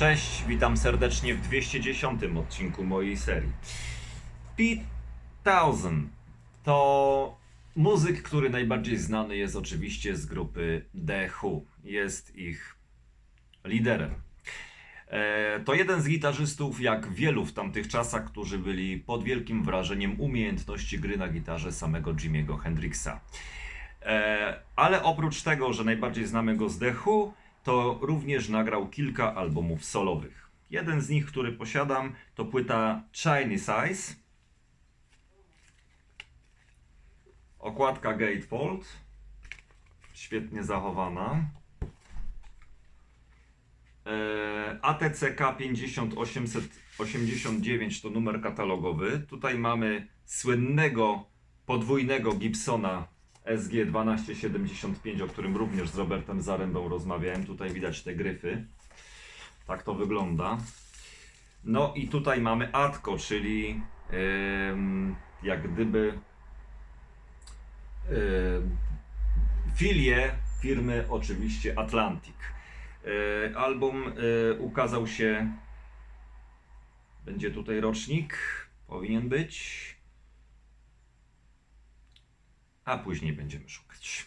Cześć, witam serdecznie w 210 odcinku mojej serii. Pete Townsend to muzyk, który najbardziej znany jest oczywiście z grupy The Who. Jest ich liderem. E, To jeden z gitarzystów, jak wielu w tamtych czasach, którzy byli pod wielkim wrażeniem umiejętności gry na gitarze samego Jimiego Hendrixa. E, Ale oprócz tego, że najbardziej znamy go z The Who, to również nagrał kilka albumów solowych. Jeden z nich, który posiadam, to płyta Chinese Eyes. Okładka Gatefold. Świetnie zachowana. E, ATCK 50889 to numer katalogowy. Tutaj mamy słynnego podwójnego Gibsona SG 1275, o którym również z Robertem Zarębą rozmawiałem. Tutaj widać te gryfy. Tak to wygląda. No i tutaj mamy Atko, czyli em, jak gdyby em, filię firmy oczywiście Atlantic. E, Album e, ukazał się, będzie tutaj rocznik, powinien być, a później będziemy szukać.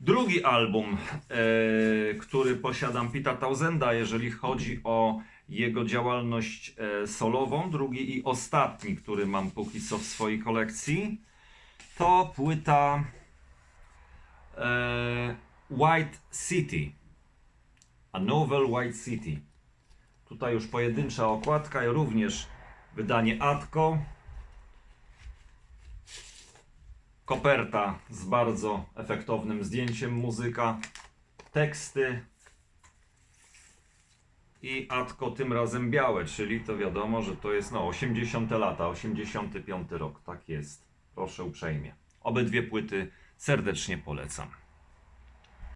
Drugi album, e, który posiadam Pita Tausenda, jeżeli chodzi o jego działalność e, solową, drugi i ostatni, który mam póki co w swojej kolekcji, to płyta e, White City. A Novel White City. Tutaj już pojedyncza okładka i również wydanie Atko. Koperta z bardzo efektownym zdjęciem muzyka, teksty i Atko tym razem białe, czyli to wiadomo, że to jest no 80 lata, 85 rok, tak jest. Proszę uprzejmie. Obydwie płyty serdecznie polecam.